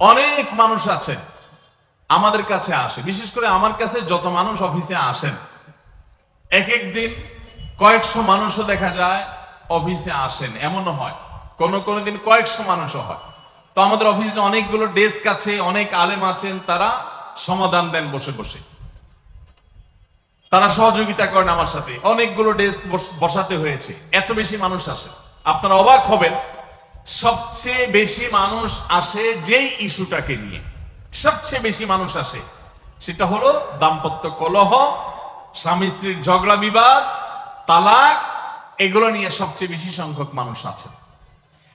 অনেক মানুষ আছেন, আমাদের কাছে আসে। বিশেষ করে আমার কাছে যত মানুষ অফিসে আসেন, এক এক দিন কয়েকশো মানুষও দেখা যায় অফিসে আসেন। এমনও হয়, কোন কোন দিন কয়েকশো মানুষও হয়। তো আমাদের অফিসে অনেকগুলো ডেস্ক আছে, অনেক আলেম আছেন, তারা সমাধান দেন বসে বসে। তারা সহযোগিতা করেন আমার সাথে। অনেকগুলো ডেস্ক বসাতে হয়েছে। এত বেশি মানুষ আসে আপনারা অবাক হবেন সবচেয়ে বেশি মানুষ আসে যেই ইস্যুটাকে নিয়ে। সবচেয়ে বেশি মানুষ আসে, সেটা হলো দাম্পত্য কলহ, স্বামী স্ত্রীর ঝগড়া বিবাদ, তালাক, এগুলো নিয়ে সবচেয়ে বেশি সংখ্যক মানুষ আছে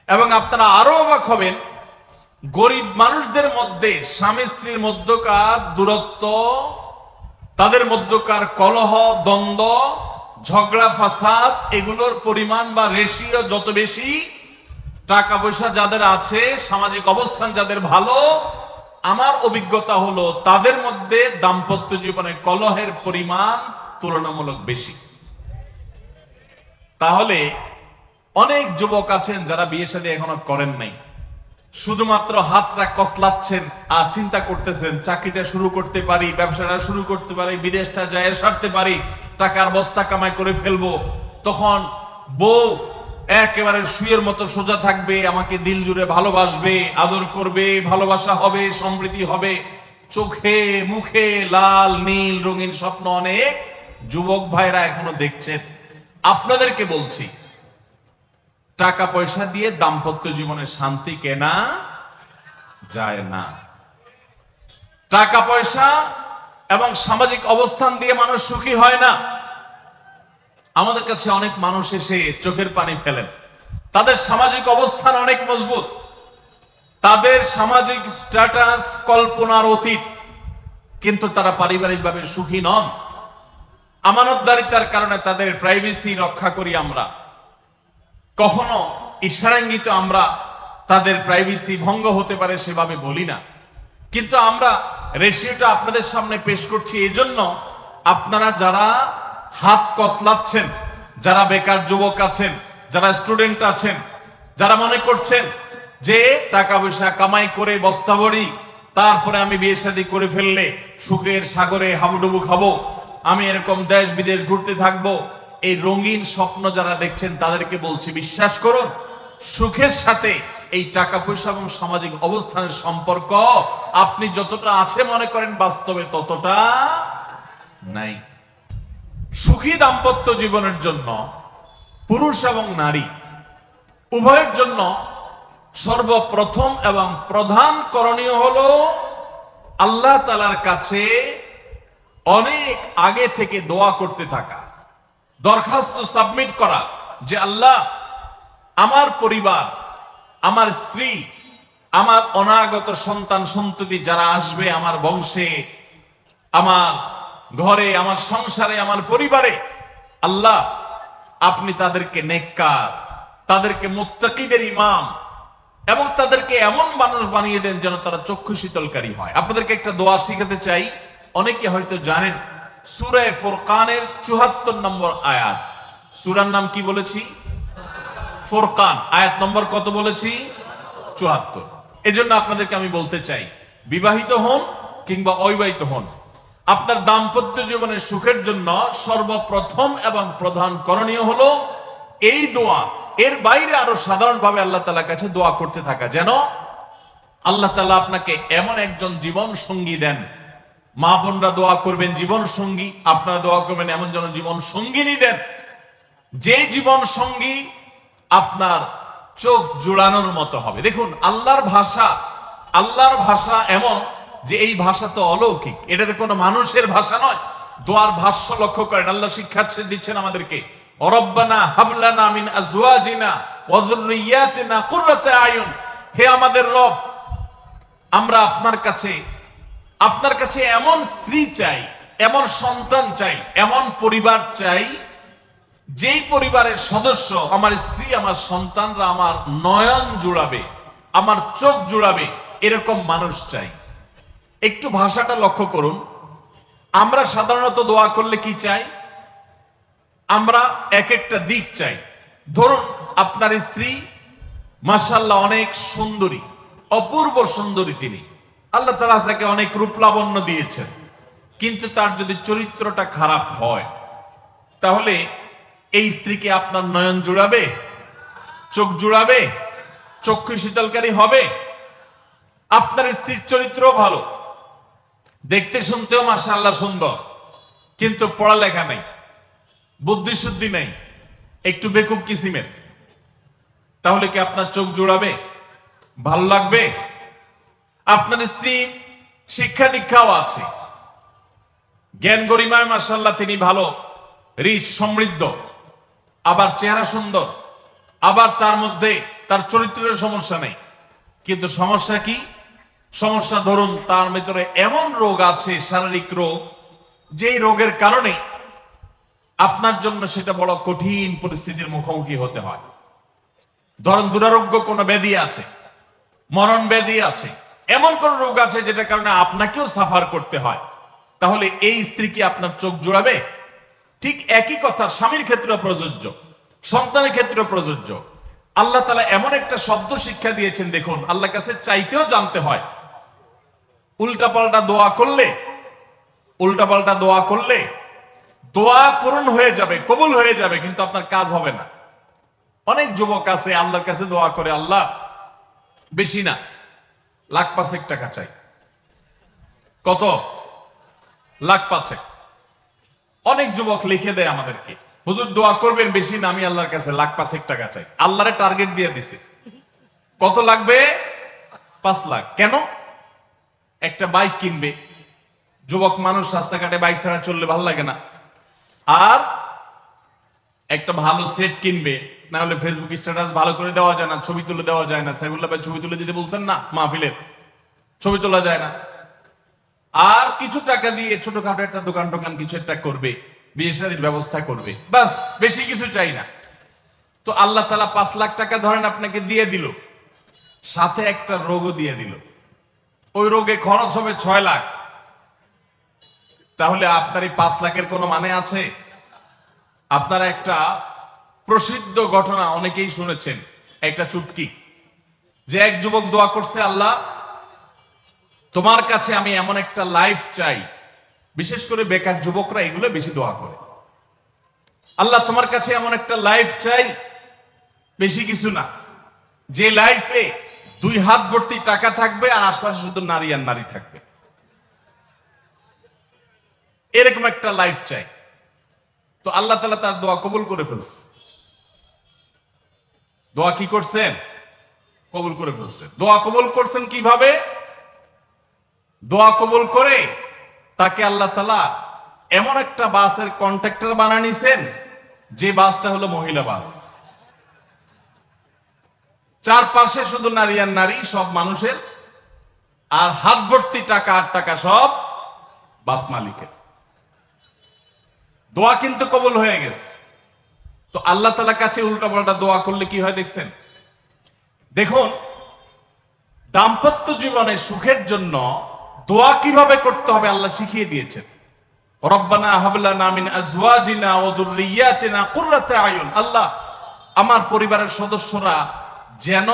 এবং আপনারা আরও অবাক হবেন, গরিব মানুষদের মধ্যে স্বামী স্ত্রীর মধ্যকার দূরত্ব, তাদের মধ্যকার কলহ, দ্বন্দ্ব, ঝগড়া, ফাসাদ, এগুলোর পরিমাণ বা রেশিও যত বেশি টাকা পয়সা যাদের আছে, সামাজিক অবস্থান যাদের ভালো, আমার অভিজ্ঞতা হলো তাদের মধ্যে দাম্পত্য জীবনে কলহের পরিমাণ তুলনামূলক বেশি। তাহলে অনেক যুবক আছেন যারা বিয়ে শাদী এখনও করেন নাই। শুধুমাত্র হাতটা কসলাচ্ছেন আর চিন্তা করতেছেন, চাকরিটা শুরু করতে পারি, ব্যবসাটা শুরু করতে পারি, বিদেশটা যায় সারতে পারি, টাকার বস্তা কামাই করে ফেলব। তখন বউ একেবারে শুয়ের মতো সোজা থাকবে, আমাকে দিল জুড়ে ভালোবাসবে, আদর করবে, ভালোবাসা হবে, সমৃদ্ধি হবে। চোখে, মুখে লাল, নীল, রঙিন স্বপ্ন অনেক যুবক ভাইরা এখনও দেখছেন। আপনাদেরকে বলছি, টাকা পয়সা দিয়ে দাম্পত্য জীবনে শান্তি কেনা যায় না। টাকা পয়সা এবং সামাজিক অবস্থান দিয়ে মানুষ সুখী হয় না। আমাদের কাছে অনেক মানুষ এসে চোখের পানি ফেলেন। তাদের সামাজিক অবস্থান অনেক মজবুত। তাদের সামাজিক স্ট্যাটাস কল্পনার অতীত। কিন্তু তারা পারিবারিকভাবে সুখী নন। আমানতদারিতার কারণে তাদের প্রাইভেসি রক্ষা করি আমরা। কখনো ইশারাঙ্গিত আমরা তাদের প্রাইভেসি ভঙ্গ হতে পারে সেভাবে বলি না। কিন্তু আমরা রেশিওটা আপনাদের সামনে পেশ করছি। এই জন্য আপনারা যারা হাত কসলাচ্ছেন, যারা বেকার যুবক আছেন, যারা স্টুডেন্ট আছেন, যারা মনে করছেন যে টাকা পয়সা কামাই করে বস্তা ভরি, তারপরে আমি বিয়ে শাদী করে ফেললে সুখের সাগরে হাবুডুবু খাব, আমি এরকম দেশ বিদেশ ঘুরতে থাকব, এই রঙিন স্বপ্ন যারা দেখছেন তাদেরকে বলছি বিশ্বাস করুন, সুখের সাথে এই টাকা পয়সা এবং সামাজিক অবস্থানের সম্পর্ক আপনি যতটা আছে মনে করেন বাস্তবে ততটা নাই। সুখী দাম্পত্য জীবনের জন্য পুরুষ এবং নারী উভয়ের জন্য সর্বপ্রথম এবং প্রধান করণীয় হল আল্লাহ তালার কাছে অনেক আগে থেকে দোয়া করতে থাকা, দরখাস্ত সাবমিট করা যে আল্লাহ, আমার পরিবার, আমার স্ত্রী, আমার অনাগত সন্তান সন্ততি যারা আসবে আমার বংশে, আমার ঘরে, আমার সংসারে, আমার পরিবারে, আল্লাহ, আপনি তাদেরকে নেককার, তাদেরকে মুত্তাকিদের ইমাম, এবং তাদেরকে এমন মানুষ বানিয়ে দেন যেন তারা চক্ষু শীতলকারী হয়। আপনাদেরকে একটা দোয়া শিখাতে চাই। অনেকে হয়তো জানেন, সুরে ফোরকানের চুহাত্তর নম্বর আয়াত। সুরার নাম কি বলেছি? ফোরকান। আয়াত নম্বর কত বলেছি? চুয়াত্তর। এজন্য আপনাদেরকে আমি বলতে চাই, বিবাহিত হন কিংবা অবিবাহিত হন আপনার দাম্পত্য জীবনের সুখের জন্য সর্বপ্রথম এবং প্রধান করণীয় হলো এই দোয়া। এর বাইরে আরও সাধারণভাবে আল্লাহ তালার কাছে দোয়া করতে থাকা। যেন আল্লাহ তালা আপনাকে এমন একজন জীবন সঙ্গী দেন। মা বোনরা দোয়া করবেন জীবন সঙ্গী, আপনারা দোয়া করবেন এমন যেন জীবন সঙ্গিনী দেন। যে জীবন সঙ্গী আপনার চোখ জুড়ানোর মতো হবে। দেখুন, আল্লাহর ভাষা আল্লাহর ভাষা এমন যে এই ভাষা তো অলৌকিক। এটাতে কোনো মানুষের ভাষা নয়। দোয়ার ভাষ্য লক্ষ্য করেন। আল্লাহ শিক্ষা দিচ্ছেন আমাদেরকে। অরব্বানা হাবলানা মিন আজওয়াজিনা ওয়া যুররিয়াতিনা কুররাতা আয়ুন। হে আমাদের রব, আমরা আপনার কাছে আপনার কাছে এমন স্ত্রী চাই, এমন সন্তান চাই, এমন পরিবার চাই, যেই পরিবারের সদস্য আমার স্ত্রী, আমার সন্তানরা আমার নয়ন জুড়াবে, আমার চোখ জুড়াবে, এরকম মানুষ চাই। একটু ভাষাটা লক্ষ্য করুন। আমরা সাধারণত দোয়া করলে কি চাই? আমরা এক একটা দিক চাই। ধরুন, আপনার স্ত্রী মাসাল্লাহ অনেক সুন্দরী, অপূর্ব সুন্দরী তিনি। আল্লাহ তালা তাকে অনেক রূপ লাবণ্য দিয়েছেন। কিন্তু তার যদি চরিত্রটা খারাপ হয়, তাহলে এই স্ত্রীকে আপনার নয়ন জুড়াবে, চোখ জুড়াবে, চক্ষু শীতলকারী হবে। আপনার স্ত্রীর চরিত্র ভালো। দেখতে শুনতেও মাসা আল্লাহ সুন্দর, কিন্তু পড়ালেখা নেই বুদ্ধি শুদ্ধি নেই, একটু বেকুব কিসিমের। তাহলে কি আপনার চোখ জোড়াবে? ভালো লাগবে? আপনার স্ত্রী শিক্ষা দীক্ষাও আছে। জ্ঞান গরিমায় মাসাল্লাহ তিনি ভালো রিচ সমৃদ্ধ, আবার চেহারা সুন্দর, আবার তার মধ্যে তার চরিত্রের সমস্যা নেই। কিন্তু সমস্যা কি? সমস্যা ধরুন, তার ভিতরে এমন রোগ আছে, শারীরিক রোগ, যেই রোগের কারণে আপনার জন্য সেটা বড় কঠিন পরিস্থিতির মুখোমুখি হতে হয়। ধরুন, দুরারোগ্য কোনো ব্যাধি আছে, মরণ ব্যাধি আছে, এমন কোন রোগ আছে যেটার কারণে আপনাকেও সাফার করতে হয়। তাহলে এই স্ত্রী কি আপনার চোখ জোড়াবে? ঠিক একই কথা, স্বামীর ক্ষেত্রে প্রযোজ্য, সন্তানের ক্ষেত্রে প্রযোজ্য। আল্লাহ তালা এমন একটা শব্দ শিক্ষা দিয়েছেন, দেখুন আল্লাহ কাছে চাইতেও জানতে হয়। উল্টাপাল্টা দোয়া করলে, উল্টাপাল্টা দোয়া করলে দোয়া পূরণ হয়ে যাবে, কবুল হয়ে যাবে, কিন্তু আপনার কাজ হবে না। অনেক যুবক আছে, আল্লাহর কাছে দোয়া করে, আল্লাহ, বেশি না, লাখ পাঁচেক টাকা চাই। কত? লাখ পাঁচেক। অনেক যুবক লিখে দেয় আমাদেরকে, হুজুর, দোয়া করবেন বেশি না, আমি আল্লাহর কাছে লাখ পাঁচেক টাকা চাই। আল্লাহরে টার্গেট দিয়ে দিছে। কত লাগবে? পাঁচ লাখ। কেন? একটা বাইক কিনবে। যুবক মানুষ রাস্তাঘাটে বাইক ছাড়া চললে ভালো লাগে না। আর একটা ভালো সেট কিনবে, না হলে ফেসবুক স্ট্যাটাস ভালো করে দেওয়া যায় না, ছবি তুলে দেওয়া যায় না। সাইবুল্লাহ ভাই ছবি তুলে দিতে বলছেন না? মাহফিলের। ছবি তোলা যায় না। আর কিছু টাকা দিয়ে ছোটখাটো একটা দোকান টোকান কিছু একটা করবে বিয়ে শাদীর ব্যবস্থা করবে। বাস বেশি কিছু চাই না। তো আল্লাহ তালা পাঁচ লাখ টাকা ধরেন আপনাকে দিয়ে দিল। সাথে একটা রোগও দিয়ে দিল। ওই রোগে খরচ হবে ছয় লাখ। তাহলে আপনার এই পাঁচ লাখের কোনো মানে আছে? আপনারা একটা প্রসিদ্ধ ঘটনা অনেকেই শুনেছেন, একটা চুটকি। যে এক যুবক দোয়া করছে, আল্লাহ, তোমার কাছে আমি এমন একটা লাইফ চাই। বিশেষ করে বেকার যুবকরা এগুলো বেশি দোয়া করে। আল্লাহ, তোমার কাছে এমন একটা লাইফ চাই, বেশি কিছু না। যে লাইফে দুই হাত ভর্তি টাকা থাকবে আর আশপাশে শুধু নারী আর নারী থাকবে। এরকম একটা লাইফ চাই। তো আল্লাহ তালা তার দোয়া কবুল করে ফেলছে। দোয়া কি করছেন? কবুল করে ফেলছেন দোয়া কবুল করছেন কীভাবে? দোয়া কবুল করে তাকে আল্লাহ তালা এমন একটা বাসের কন্ট্রাক্টর বানা নিছেন, যে বাসটা হলো মহিলা বাস। চারপাশে শুধু নারী আর নারী, সব মানুষের। আর হাত ভর্তি টাকা আর টাকা সব বাস মালিকের। দোয়া কিন্তু কবল হয়ে গেছে। তো আল্লাহ তালা কাছে উল্টা পাল্টা দোয়া করলে কি হয় দেখছেন? দেখুন, দাম্পত্য জীবনে সুখের জন্য দোয়া কীভাবে করতে হবে আল্লাহ শিখিয়ে দিয়েছেন। রব্বানা হাবলানা মিন আজওয়াজিনা ওয়া যুররিয়াতিনা কুররাতা আয়ুন। আল্লাহ, আমার পরিবারের সদস্যরা যেন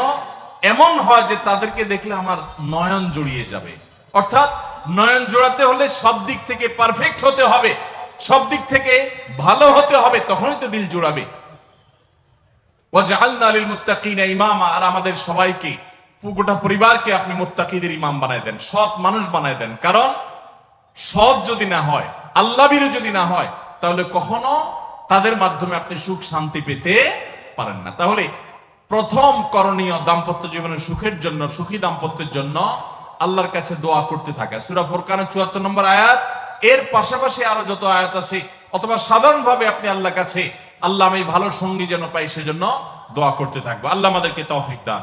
এমন হয় যে তাদেরকে দেখলে আমার নয়ন জড়িয়ে যাবে। অর্থাৎ নয়ন জোড়াতে হলে সব দিক থেকে পারফেক্ট হতে হবে। সব দিক থেকে ভালো হতে হবে, তখনই তো দিল জোড়াবে। ইমামা, আর আমাদের সবাইকে, গোটা পরিবারকে আপনি মুত্তাকিদের ইমাম বানায় দেন, সৎ মানুষ বানায় দেন। কারণ সৎ যদি না হয়, আল্লাহ বিরু যদি না হয়, তাহলে কখনো তাদের মাধ্যমে আপনি সুখ শান্তি পেতে পারেন না। তাহলে প্রথম করণীয় দাম্পত্য জীবনের সুখের জন্য, সুখী দাম্পত্যের জন্য আল্লাহর কাছে দোয়া করতে থাকা। সুরা ফোরকানের চুয়াত্তর নম্বর আয়াত, এর পাশাপাশি আরও যত আয়াত আছে, অথবা সাধারণভাবে আপনি আল্লাহ কাছে আল্লাহ আমি ভালো সঙ্গী যেন পাই সেজন্য দোয়া করতে থাকব। আল্লাহ আমাদেরকে তৌফিক দান।